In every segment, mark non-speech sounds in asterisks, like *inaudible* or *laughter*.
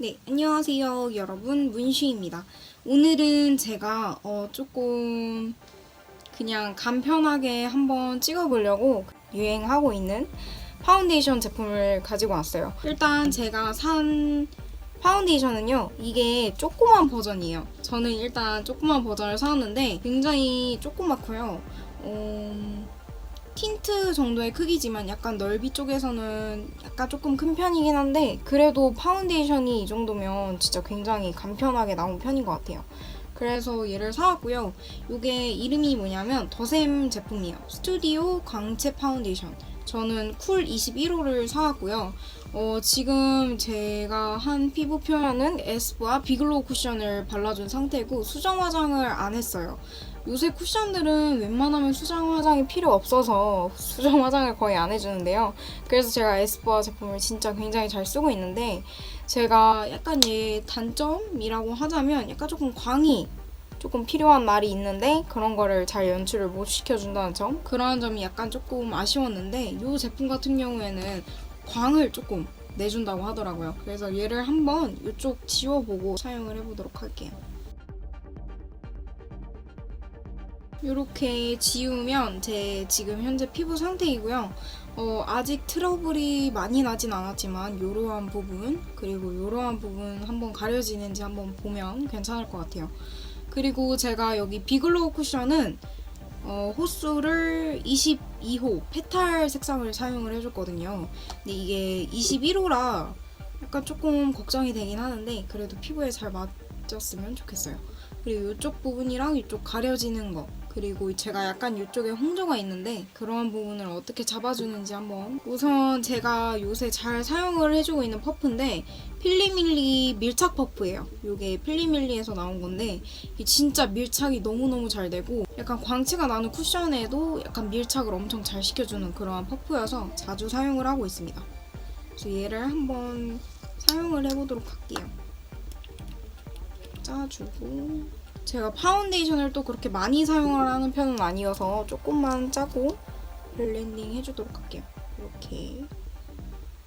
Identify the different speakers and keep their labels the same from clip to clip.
Speaker 1: 네, 안녕하세요, 여러분. 문쉬입니다. 오늘은 제가 어, 조금 그냥 간편하게 한번 찍어보려고 유행하고 있는 파운데이션 제품을 가지고 왔어요. 일단 제가 산 파운데이션은요, 이게 조그만 버전이에요. 저는 일단 조그만 버전을 사왔는데 굉장히 조그맣고요. 음, 틴트 정도의 크기지만 약간 넓이 쪽에서는 약간 조금 큰 편이긴 한데 그래도 파운데이션이 이 정도면 진짜 굉장히 간편하게 나온 편인 것 같아요. 그래서 얘를 사왔고요. 이게 이름이 뭐냐면 더샘 제품이에요. 스튜디오 광채 파운데이션. 저는 쿨 21호를 사왔고요. 어, 지금 제가 한 피부 표현은 에스쁘아 비글로우 쿠션을 발라준 상태고 수정 화장을 안 했어요. 요새 쿠션들은 웬만하면 수정 화장이 필요 없어서 수정 화장을 거의 안 해주는데요. 그래서 제가 에스쁘아 제품을 진짜 굉장히 잘 쓰고 있는데 제가 약간 얘 단점이라고 하자면 약간 조금 광이 조금 필요한 날이 있는데 그런 거를 잘 연출을 못 시켜준다는 점 그런 점이 약간 조금 아쉬웠는데 이 제품 같은 경우에는 광을 조금 내준다고 하더라고요. 그래서 얘를 한번 이쪽 지워보고 사용을 해보도록 할게요. 이렇게 지우면 제 지금 현재 피부 상태이고요. 어, 아직 트러블이 많이 나진 않았지만 이러한 부분 그리고 이러한 부분 한번 가려지는지 한번 보면 괜찮을 것 같아요. 그리고 제가 여기 비글로우 쿠션은 어, 호수를 22호 페탈 색상을 사용을 해줬거든요. 근데 이게 21호라 약간 조금 걱정이 되긴 하는데 그래도 피부에 잘 맞 았으면 좋겠어요. 그리고 이쪽 부분이랑 이쪽 가려지는 거 그리고 제가 약간 이쪽에 홍조가 있는데 그러한 부분을 어떻게 잡아주는지 한번 우선 제가 요새 잘 사용을 해주고 있는 퍼프인데 필리밀리 밀착 퍼프예요. 이게 필리밀리에서 나온 건데 진짜 밀착이 너무너무 잘 되고 약간 광채가 나는 쿠션에도 약간 밀착을 엄청 잘 시켜주는 그러한 퍼프여서 자주 사용을 하고 있습니다. 그래서 얘를 한번 사용을 해보도록 할게요 짜주고 제가 파운데이션을 또 그렇게 많이 사용을 하는 편은 아니어서 조금만 짜고 블렌딩 해주도록 할게요. 이렇게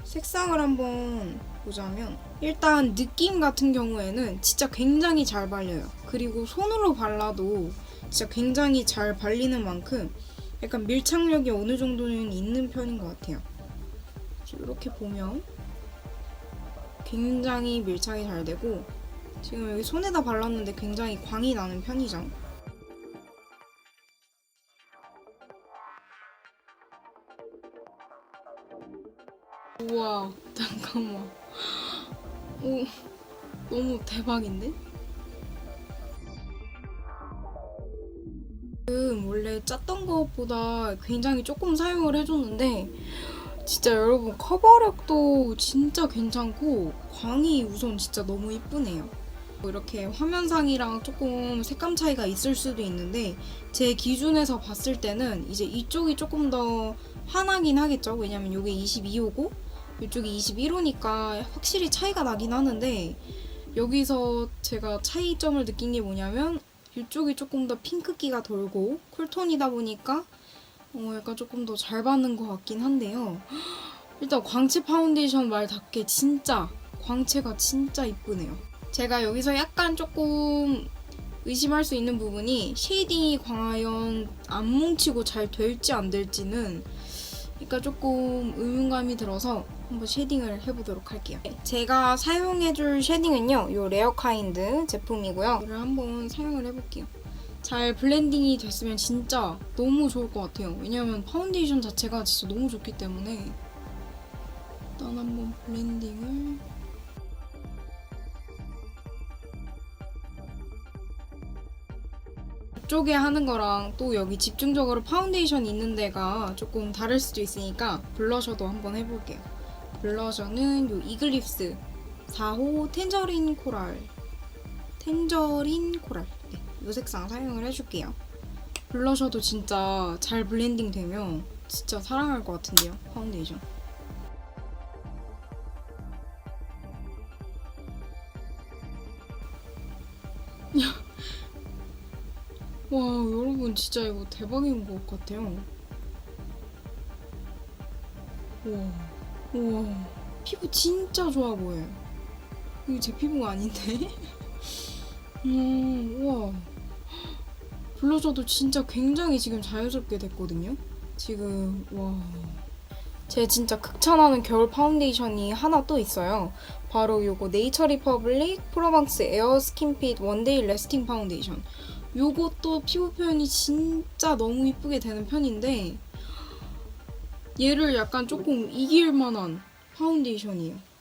Speaker 1: 색상을 한번 보자면 일단 느낌 같은 경우에는 진짜 굉장히 잘 발려요. 그리고 손으로 발라도 진짜 굉장히 잘 발리는 만큼 약간 밀착력이 어느 정도는 있는 편인 것 같아요. 이렇게 보면 굉장히 밀착이 잘 되고 지금 여기 손에다 발랐는데 굉장히 광이 나는 편이죠. 우와, *laughs* 잠깐만. 오, 너무 대박인데? 지금 원래 짰던 것보다 굉장히 조금 사용을 해줬는데 진짜 여러분 커버력도 진짜 괜찮고 광이 우선 진짜 너무 이쁘네요. 이렇게 화면상이랑 조금 색감 차이가 있을 수도 있는데 제 기준에서 봤을 때는 이제 이쪽이 조금 더 환하긴 하겠죠. 왜냐면 이게 22호고 이쪽이 21호니까 확실히 차이가 나긴 하는데 여기서 제가 차이점을 느낀 게 뭐냐면 이쪽이 조금 더 핑크기가 돌고 쿨톤이다 보니까 어 약간 조금 더 잘 받는 것 같긴 한데요. 일단 광채 파운데이션 말답게 진짜 광채가 진짜 이쁘네요. 제가 여기서 약간 조금 의심할 수 있는 부분이 쉐이딩이 과연 안 뭉치고 잘 될지 안 될지는 그러니까 조금 의문감이 들어서 한번 쉐딩을 해보도록 할게요. 제가 사용해줄 쉐딩은요, 이 레어카인드 제품이고요. 이를 한번 사용을 해볼게요. 잘 블렌딩이 됐으면 진짜 너무 좋을 것 같아요. 왜냐면 파운데이션 자체가 진짜 너무 좋기 때문에 일단 한번 블렌딩을 이쪽에 하는 거랑 또 여기 집중적으로 파운데이션 있는 데가 조금 다를 수도 있으니까 블러셔도 한번 해볼게요. 블러셔는 요 이글립스 4호 텐저린 코랄 텐저린 코랄 네, 이 색상 사용을 해줄게요. 블러셔도 진짜 잘 블렌딩 되면 진짜 사랑할 것 같은데요 파운데이션. 와 여러분 진짜 이거 대박인 것 같아요. 우와 우와 피부 진짜 좋아 보여요. 이거 제 피부가 아닌데? *laughs* 음, 우와. 블러셔도 진짜 굉장히 지금 자연스럽게 됐거든요. 지금 와. 제 진짜 극찬하는 겨울 파운데이션이 하나 또 있어요. 바로 요거 네이처 리퍼블릭 프로방스 에어 스킨핏 원데이 레스팅 파운데이션. 요것도 피부 표현이 진짜 너무 이쁘게 되는 편인데 얘를 약간 조금 이길 만한 파운데이션이에요.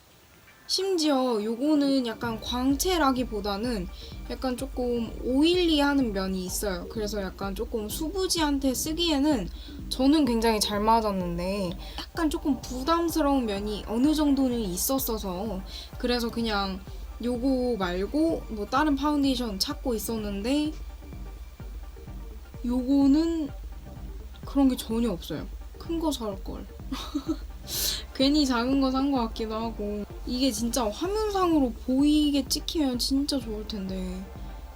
Speaker 1: 심지어 요거는 약간 광채라기보다는 약간 조금 오일리하는 면이 있어요. 그래서 약간 조금 수부지한테 쓰기에는 저는 굉장히 잘 맞았는데 약간 조금 부담스러운 면이 어느 정도는 있었어서 그래서 그냥 요거 말고 뭐 다른 파운데이션 찾고 있었는데 요거는 그런 게 전혀 없어요. 큰 거 살 걸. *laughs* 괜히 작은 거산거 같기도 하고 이게 진짜 화면상으로 보이게 찍히면 진짜 좋을 텐데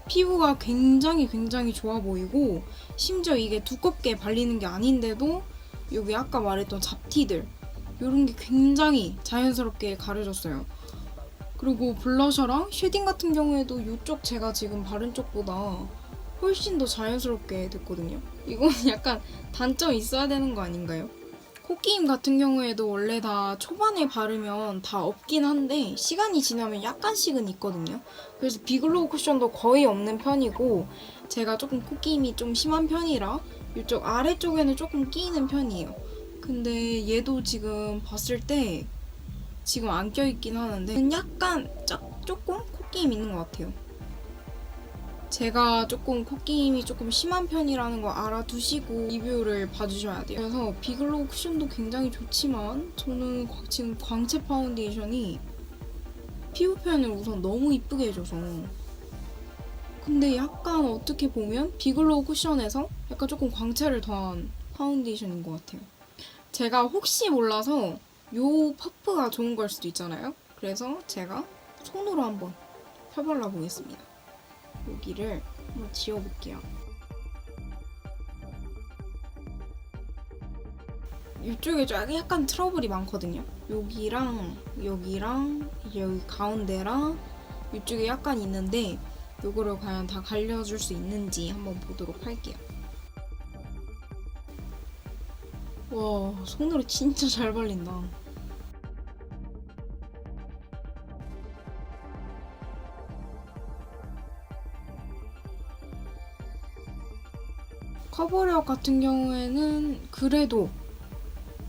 Speaker 1: 피부가 굉장히 굉장히 좋아 보이고 심지어 이게 두껍게 발리는 게 아닌데도 여기 아까 말했던 잡티들 이런 게 굉장히 자연스럽게 가려졌어요. 그리고 블러셔랑 쉐딩 같은 경우에도 이쪽 제가 지금 바른 쪽보다 훨씬 더 자연스럽게 됐거든요. 이건 약간 단점 있어야 되는 거 아닌가요? 코끼임 같은 경우에도 원래 다 초반에 바르면 다 없긴 한데 시간이 지나면 약간씩은 있거든요. 그래서 비글로우 쿠션도 거의 없는 편이고 제가 조금 코끼임이 좀 심한 편이라 이쪽 아래쪽에는 조금 끼이는 편이에요. 근데 얘도 지금 봤을 때 지금 안 껴있긴 하는데 약간 짝, 조금 코끼임 있는 것 같아요. 제가 조금 코끼임이 조금 심한 편이라는 거 알아두시고 리뷰를 봐주셔야 돼요. 그래서 비글로우 쿠션도 굉장히 좋지만 저는 과- 지금 광채 파운데이션이 피부 표현을 우선 너무 이쁘게 해줘서 근데 약간 어떻게 보면 비글로우 쿠션에서 약간 조금 광채를 더한 파운데이션인 것 같아요. 제가 혹시 몰라서 요 퍼프가 좋은 걸 수도 있잖아요. 그래서 제가 손으로 한번 펴발라 보겠습니다. 여기를 한번 지워볼게요. 이쪽에 좀 약간 트러블이 많거든요. 여기랑 여기랑 여기 가운데랑 이쪽에 약간 있는데 요거를 과연 다 갈려줄 수 있는지 한번 보도록 할게요. 와 손으로 진짜 잘 발린다. 커버력 같은 경우에는 그래도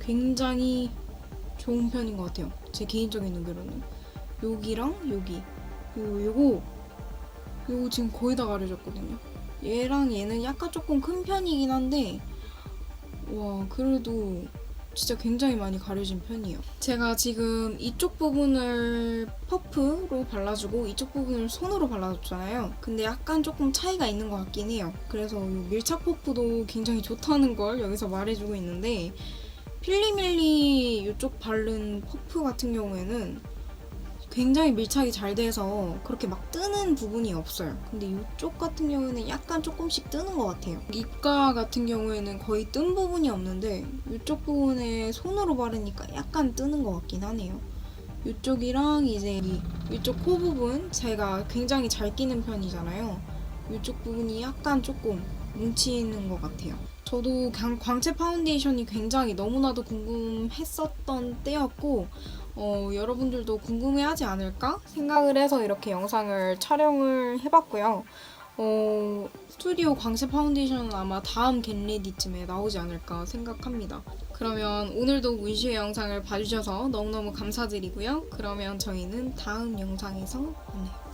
Speaker 1: 굉장히 좋은 편인 것 같아요. 제 개인적인 의견으로는 여기랑 여기 요 요거 요거 지금 거의 다 가려졌거든요. 얘랑 얘는 약간 조금 큰 편이긴 한데 와 그래도 진짜 굉장히 많이 가려진 편이에요. 제가 지금 이쪽 부분을 퍼프로 발라주고 이쪽 부분을 손으로 발라줬잖아요. 근데 약간 조금 차이가 있는 것 같긴 해요. 그래서 이 밀착 퍼프도 굉장히 좋다는 걸 여기서 말해주고 있는데 필리밀리 이쪽 바른 퍼프 같은 경우에는 굉장히 밀착이 잘 돼서 그렇게 막 뜨는 부분이 없어요. 근데 이쪽 같은 경우에는 약간 조금씩 뜨는 것 같아요. 입가 같은 경우에는 거의 뜬 부분이 없는데 이쪽 부분에 손으로 바르니까 약간 뜨는 것 같긴 하네요. 이쪽이랑 이제 이 이쪽 코 부분 제가 굉장히 잘 끼는 편이잖아요. 이쪽 부분이 약간 조금 뭉치는 것 같아요. 저도 광채 파운데이션이 굉장히 너무나도 궁금했었던 때였고 어, 여러분들도 궁금해하지 않을까 생각을 해서 이렇게 영상을 촬영을 해봤고요. 어, 스튜디오 광채 파운데이션은 아마 다음 겟레디쯤에 나오지 않을까 생각합니다. 그러면 오늘도 문시의 영상을 봐주셔서 너무너무 감사드리고요. 그러면 저희는 다음 영상에서 만나요.